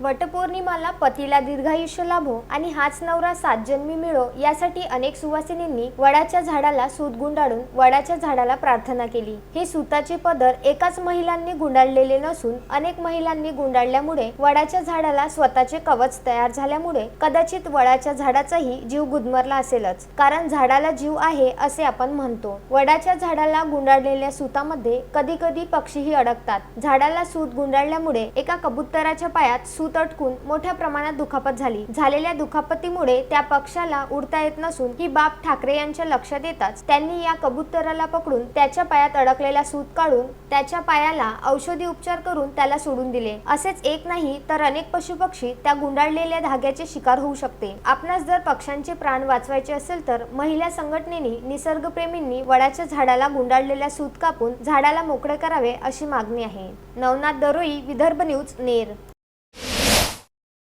वटपौर्णिमाला पतीला दीर्घायुष्य लाभो आणि हाच नवरा सात जन्मी मिळो यासाठी अनेक सुवासिनींनी वडाच्या झाडाला सूत गुंडाळून वडाच्या झाडाला प्रार्थना केली. हे सुताचे पदर एकाच महिलांनी गुंडाळलेले नसून अनेक महिलांनी गुंडाळल्यामुळे वडाच्या झाडाला स्वतःचे कवच तयार झाल्यामुळे कदाचित वडाच्या झाडाचाही जीव गुदमरला असेलच. कारण झाडाला जीव आहे असे आपण म्हणतो. वडाच्या झाडाला गुंडाळलेल्या सुतामध्ये कधी कधी पक्षीही अडकतात. झाडाला सूत गुंडाळल्यामुळे एका कबुतराच्या पायात सूत अटकून मोठ्या प्रमाणात दुखापत झाली. झालेल्या दुखापतीमुळे त्या पक्षाला उडता येत नसून ही बाब ठाकरे यांच्या लक्षात येताच त्यांनी या कबुतराला पकडून त्याच्या पायात अडकलेला सूत काढून त्याच्या पायाला औषधी उपचार करून त्याला सोडून दिले. असेच एक नाही तर अनेक पशुपक्षी त्या गुंडाळलेल्या धाग्याचे शिकार होऊ शकते. आपणास जर पक्ष्यांचे प्राण वाचवायचे असेल तर महिला संघटनेनी निसर्गप्रेमींनी वडाच्या झाडाला गुंडाळलेल्या सूत कापून झाडाला मोकळे करावे अशी मागणी आहे. नवनाथ दरोई विदर्भ न्यूज नेर.